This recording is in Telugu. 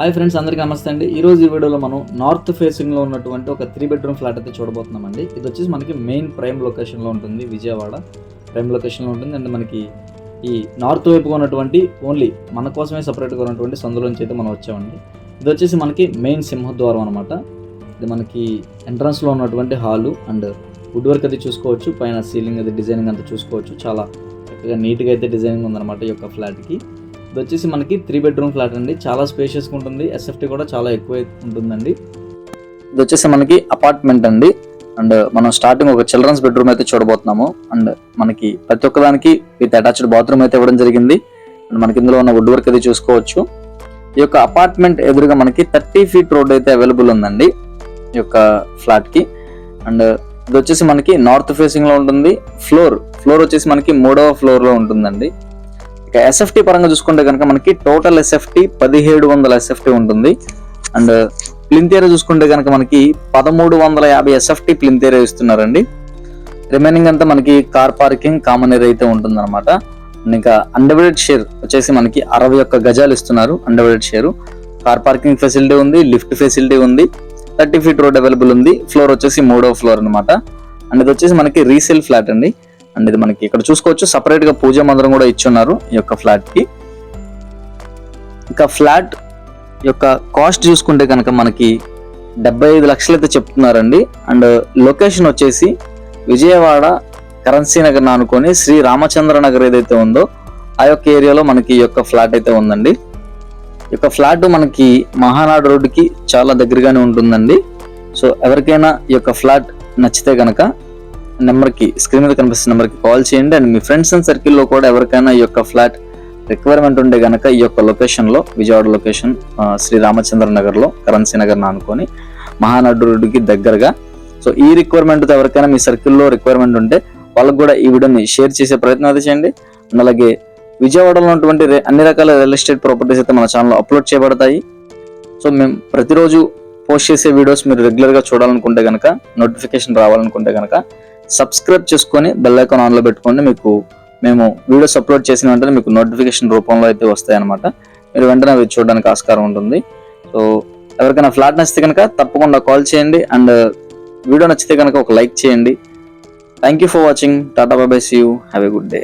హాయ్ ఫ్రెండ్స్ అందరికీ నమస్తే అండి. ఈ రోజు ఈ వీడియోలో మనం నార్త్ ఫేసింగ్లో ఉన్నటువంటి ఒక త్రీ బెడ్రూమ్ ఫ్లాట్ అయితే చూడబోతున్నామండి. ఇది వచ్చేసి మనకి మెయిన్ ప్రైమ్ లొకేషన్లో ఉంటుంది విజయవాడ. ప్రైమ్ లొకేషన్లో ఉంటుంది. అండ్ మనకి ఈ నార్త్ వైపుగా ఉన్నటువంటి ఓన్లీ మన కోసమే సపరేట్గా ఉన్నటువంటి సందులోంచి అయితే మనం వచ్చామండి. ఇది వచ్చేసి మనకి మెయిన్ సింహద్వారం అనమాట ఇది మనకి ఎంట్రన్స్లో ఉన్నటువంటి హాలు అండ్ వుడ్ వర్క్ అది చూసుకోవచ్చు. పైన సీలింగ్ అది డిజైనింగ్ అంతా చూసుకోవచ్చు. చాలా చక్కగా నీట్గా అయితే డిజైనింగ్ ఉందన్నమాట ఈ యొక్క ఫ్లాట్కి ఇది వచ్చేసి మనకి త్రీ బెడ్రూమ్ ఫ్లాట్ అండి. చాలా స్పేషియస్గా ఉంటుంది. ఎస్ఎఫ్టీ కూడా చాలా ఎక్కువ ఉంటుందండి. ఇది వచ్చేసి మనకి అపార్ట్మెంట్ అండి. అండ్ మనం స్టార్టింగ్ ఒక చిల్డ్రన్స్ బెడ్రూమ్ అయితే చూడబోతున్నాము. అండ్ మనకి ప్రతి ఒక్కదానికి విత్ అటాచ్డ్ బాత్రూమ్ అయితే ఇవ్వడం జరిగింది. అండ్ మనకి ఇందులో ఉన్న వుడ్ వర్క్ అది చూసుకోవచ్చు. ఈ యొక్క అపార్ట్మెంట్ ఎదురుగా మనకి థర్టీ ఫీట్ రోడ్ అయితే అవైలబుల్ ఉందండి. ఈ యొక్క ఫ్లాట్కి. అండ్ ఇది వచ్చేసి మనకి నార్త్ ఫేసింగ్లో ఉంటుంది. ఫ్లోర్ ఫ్లోర్ వచ్చేసి మనకి మూడవ ఫ్లోర్లో ఉంటుందండి. ఇక ఎస్ఎఫ్టీ పరంగా చూసుకుంటే కనుక మనకి టోటల్ ఎస్ఎఫ్టీ పదిహేడు వందల ఎస్ఎఫ్టీ ఉంటుంది. అండ్ ప్లింత్ చూసుకుంటే కనుక మనకి పదమూడు వందల యాభై ఎస్ఎఫ్టీ ప్లింత్ ఇస్తున్నారండి. రిమైనింగ్ అంతా మనకి కార్ పార్కింగ్ కామన్ ఏరియా అయితే ఉంటుంది అనమాట ఇంకా అండర్వైడెడ్ షేర్ వచ్చేసి మనకి అరవై ఒక్క గజాలు ఇస్తున్నారు undivided share car parking facility ఉంది లిఫ్ట్ ఫెసిలిటీ ఉంది థర్టీ ఫీట్ రోడ్ అవైలబుల్ ఉంది. ఫ్లోర్ వచ్చేసి మూడో ఫ్లోర్ అనమాట అండ్ ఇది వచ్చేసి మనకి రీసేల్ ఫ్లాట్ అండి. అండ్ ఇది మనకి ఇక్కడ చూసుకోవచ్చు. సపరేట్గా పూజ మందిరం కూడా ఇచ్చున్నారు ఈ యొక్క ఫ్లాట్కి. ఇంకా ఫ్లాట్ యొక్క కాస్ట్ చూసుకుంటే కనుక మనకి డెబ్బై ఐదు లక్షలు అయితే చెప్తున్నారండి. అండ్ లొకేషన్ వచ్చేసి విజయవాడ కరెన్సీ నగర్ అనుకొని శ్రీ రామచంద్ర నగర్ ఏదైతే ఉందో ఆ యొక్క ఏరియాలో మనకి ఈ యొక్క ఫ్లాట్ అయితే ఉందండి. ఈ యొక్క ఫ్లాట్ మనకి మహానాడు రోడ్డుకి చాలా దగ్గరగానే ఉంటుందండి. సో ఎవరికైనా ఈ యొక్క ఫ్లాట్ నచ్చితే కనుక నెంబర్కి స్క్రీన్ మీద కనిపిస్తున్న నెంబర్కి కాల్ చేయండి. అండ్ మీ ఫ్రెండ్స్ అండ్ సర్కిల్లో కూడా ఎవరికైనా ఈ యొక్క ఫ్లాట్ రిక్వైర్మెంట్ ఉంటే కనుక ఈ యొక్క లొకేషన్లో విజయవాడ లొకేషన్ శ్రీ రామచంద్ర నగర్లో కరెన్సీ నగర్ అనుకొని మహానాడు రోడ్డుకి దగ్గరగా. సో ఈ రిక్వైర్మెంట్ ఎవరికైనా మీ సర్కిల్లో రిక్వైర్మెంట్ ఉంటే వాళ్ళకు కూడా ఈ వీడియోని షేర్ చేసే ప్రయత్నం అయితే చేయండి. అండ్ అలాగే విజయవాడలో ఉన్నటువంటి అన్ని రకాల రియల్ ఎస్టేట్ ప్రాపర్టీస్ అయితే మన ఛానల్లో అప్లోడ్ చేయబడతాయి. సో మేము ప్రతిరోజు పోస్ట్ చేసే వీడియోస్ మీరు రెగ్యులర్గా చూడాలనుకుంటే కనుక నోటిఫికేషన్ రావాలనుకుంటే కనుక సబ్స్క్రైబ్ చేసుకొని బెల్ ఐకాన్ ఆన్లో పెట్టుకోండి. మీకు మేము వీడియోస్ అప్లోడ్ చేసిన వెంటనే మీకు నోటిఫికేషన్ రూపంలో అయితే వస్తాయి అనమాట మీరు వెంటనే అవి చూడడానికి ఆస్కారం ఉంటుంది. సో ఎవరికైనా ఫ్లాట్ నచ్చితే కనుక తప్పకుండా కాల్ చేయండి. అండ్ వీడియో నచ్చితే కనుక ఒక లైక్ చేయండి. Thank you for watching tata బాబాయ్ see you have a good day